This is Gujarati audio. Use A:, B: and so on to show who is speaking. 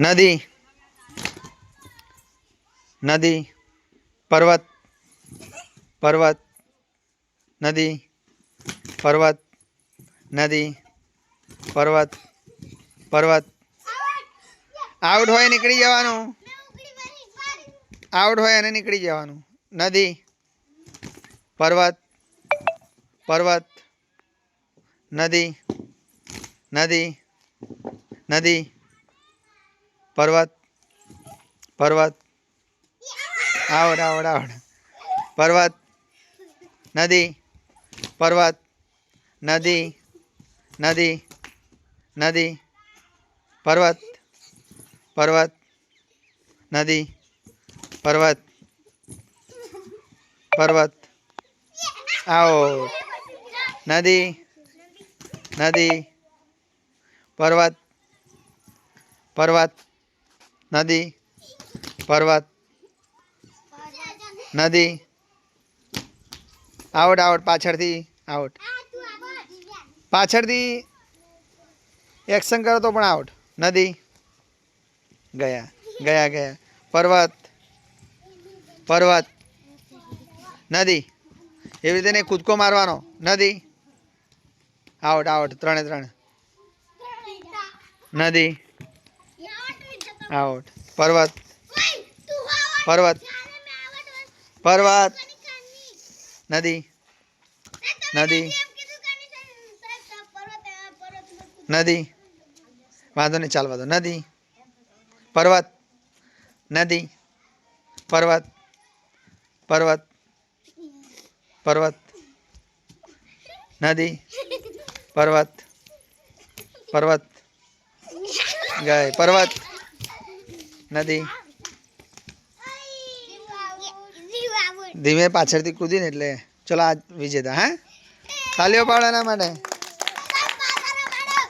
A: નદી. નદી. પર્વત. પર્વત. નદી. પર્વત. નદી. પર્વત. પર્વત. આઉટ હોય નીકળી જવાનું. આઉટ હોય અને નીકળી જવાનું. નદી. પર્વત. પર્વત. નદી. નદી. નદી. પર્વત પર્વત આવડ આવડ આવડ પર્વત નદી પર્વત નદી નદી નદી પર્વત પર્વત નદી પર્વત પર્વત આઉટ નદી નદી પર્વત પર્વત નદી, પર્વત. નદી. આવટ આવટ પાછળથી આઉટ પાછળથી એક્શન કરો તો પણ આઉટ નદી. ગયા ગયા ગયા. પર્વત. પર્વત. નદી. એવી રીતે નહીં કૂદકો મારવાનો. નદી. આઉટ આઉટ ત્રણે, ત્રણ. નદી. આઉટ પર્વત. પર્વત. પર્વત. નદી. નદી. નદી. વાંધો નહીં ચાલવા દો નદી. પર્વત. નદી. પર્વત. પર્વત. પર્વત. નદી. પર્વત. પર્વત. ગઈ. પર્વત. નદી. ધીમે પાછળથી કૂદીને એટલે. ચલો આ વિજેતા હા? તાલીઓ પાડો એના માટે.